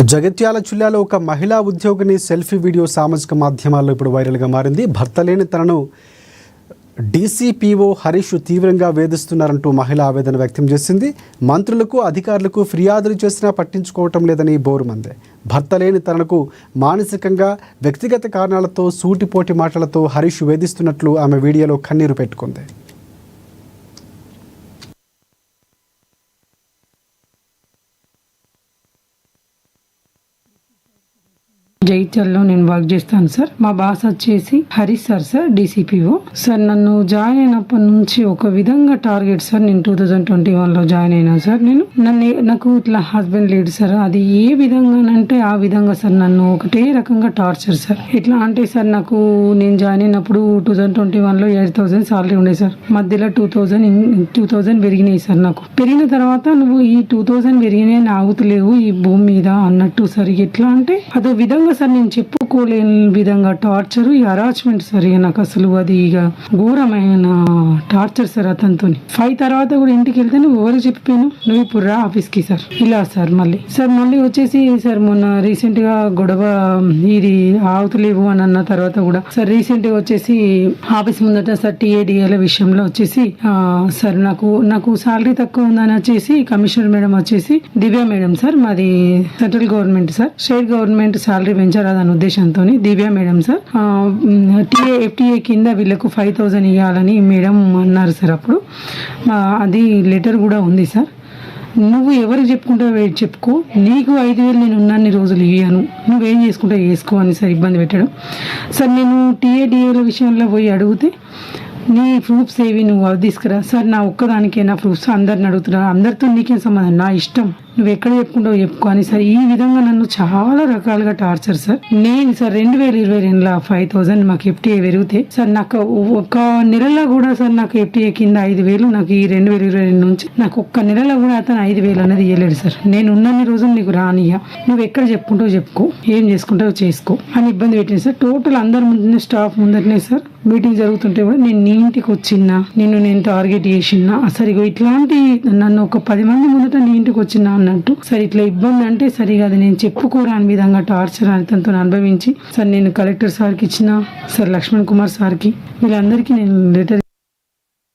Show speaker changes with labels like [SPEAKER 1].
[SPEAKER 1] జగిత్యాల జిల్లాలో ఒక మహిళా ఉద్యోగిని సెల్ఫీ వీడియో సామాజిక మాధ్యమాల్లో ఇప్పుడు వైరల్గా మారింది. భర్త లేని తనను డీసీపీఓ హరీష్ తీవ్రంగా వేధిస్తున్నారంటూ మహిళ ఆవేదన వ్యక్తం చేసింది. మంత్రులకు అధికారులకు ఫిర్యాదులు చేసినా పట్టించుకోవటం లేదని బోరుమందే. భర్త లేని తనకు మానసికంగా వ్యక్తిగత కారణాలతో సూటిపోటి మాటలతో హరీష్ వేధిస్తున్నట్లు ఆమె వీడియోలో కన్నీరు పెట్టుకుంది.
[SPEAKER 2] జైత్యాల్లో నేను వర్క్ చేస్తాను సార్ మా బాస్ వచ్చేసి Hari sir sir DCPO sir నన్ను జాయిన్ అయినప్పటి నుంచి ఒక విధంగా టార్గెట్ సార్ నేను టూ థౌజండ్ ట్వంటీ వన్లో జాయిన్ అయినా సార్ నేను నన్ను నాకు ఇట్లా హస్బెండ్ లేడు సార్ అది ఏ విధంగానంటే ఆ విధంగా సార్ నన్ను ఒకటే రకంగా టార్చర్ సార్ ఎట్లా అంటే సార్ నాకు నేను జాయిన్ అయినప్పుడు టూ థౌజండ్ ట్వంటీ వన్లో ఎయిట్ థౌసండ్ సాలరీ ఉండే సార్ మధ్యలో టూ థౌసండ్ టూ థౌసండ్ పెరిగినాయి సార్ నాకు. పెరిగిన తర్వాత నువ్వు ఈ టూ థౌసండ్ పెరిగినాయి ఆగుతలేవు ఈ భూమి మీద అన్నట్టు సార్ ఎట్లా అంటే అదో విధంగా సార్ నేను చెప్పుకోలేని విధంగా టార్చర్ ఈ అరాచ్మెంట్ సార్ ఇక నాకు అసలు అది ఇక ఘోరమైన టార్చర్ సార్ అతనితో ఫైవ్ తర్వాత కూడా ఇంటికి వెళ్తే నువ్వు ఎవరు చెప్పాను నువ్వు ఇప్పుడు రా ఆఫీస్కి సార్. ఇలా సార్ మళ్ళీ. సార్ మళ్ళీ వచ్చేసి సార్ మొన్న రీసెంట్గా గొడవ ఇది ఆవుతలేవు అని అన్న తర్వాత కూడా సార్ రీసెంట్గా వచ్చేసి ఆఫీస్ ముందట సార్ టీఏడిఏల విషయంలో వచ్చేసి సార్ నాకు నాకు సాలరీ తక్కువ ఉందని వచ్చేసి కమిషనర్ మేడం వచ్చేసి దివ్య మేడం సార్ మాది central government sir. State government salary పెంచరాదన్న ఉద్దేశంతో Divya madam sir. TA FTA కింద వీళ్ళకు ఫైవ్ థౌజండ్ ఇవ్వాలని మేడం అన్నారు సార్ అప్పుడు. అది లెటర్ కూడా ఉంది సార్. నువ్వు ఎవరికి చెప్పుకుంటావు చెప్పుకో నీకు ఐదు వేలు నేను ఉన్నన్ని రోజులు ఇవ్వను నువ్వేం చేసుకుంటావు చేసుకో అని సార్ ఇబ్బంది పెట్టడం. సార్ నేను టీఏడిఏల విషయంలో పోయి అడిగితే నీ ప్రూఫ్స్ ఏవి నువ్వు అవి తీసుకురా. సార్ నా ఒక్కదానికే నా ప్రూఫ్స్? అందరిని అడుగుతున్నా అందరితో నీకేం సంబంధం? నా ఇష్టం. నువ్వు ఎక్కడ చెప్పుకుంటావు చెప్పుకో అని సార్. ఈ విధంగా నన్ను చాలా రకాలుగా టార్చర్ సార్. నేను సార్ రెండు వేల ఇరవై రెండులో ఫైవ్ థౌసండ్ మాకు ఎఫ్టీఏ పెరిగితే సార్ నాకు ఒక నెలలో కూడా సార్ నాకు ఎఫ్టీఏ కింద ఐదు వేలు నాకు ఈ రెండు వేల ఇరవై రెండు నుంచి నాకు ఒక్క నెలలో కూడా అతను ఐదు వేలు అనేది ఇవ్వలేడు సార్. నేను ఉన్నన్ని రోజులు నీకు రానియా నువ్వు ఎక్కడ చెప్పుకుంటావు చెప్పుకో ఏం చేసుకుంటావు చేసుకో అని ఇబ్బంది పెట్టింది సార్. టోటల్ అందరి ముందునే స్టాఫ్ ముందరనే సార్ మీటింగ్ జరుగుతుంటే కూడా నేను నీ ఇంటికి వచ్చినా నిన్ను నేను టార్గెట్ చేసినా సరే ఇట్లాంటి నన్ను ఒక పది మంది ముందట నీ ఇంటికి వచ్చినా అన్నట్టు. సరే ఇట్లా ఇబ్బంది అంటే సరిగా అది నేను చెప్పుకోరాని విధంగా టార్చర్ అని తనతో అనుభవించి సార్ నేను కలెక్టర్ సార్కి ఇచ్చిన సార్ లక్ష్మణ్ కుమార్ సార్కి వీళ్ళందరికీ నేను లెటర్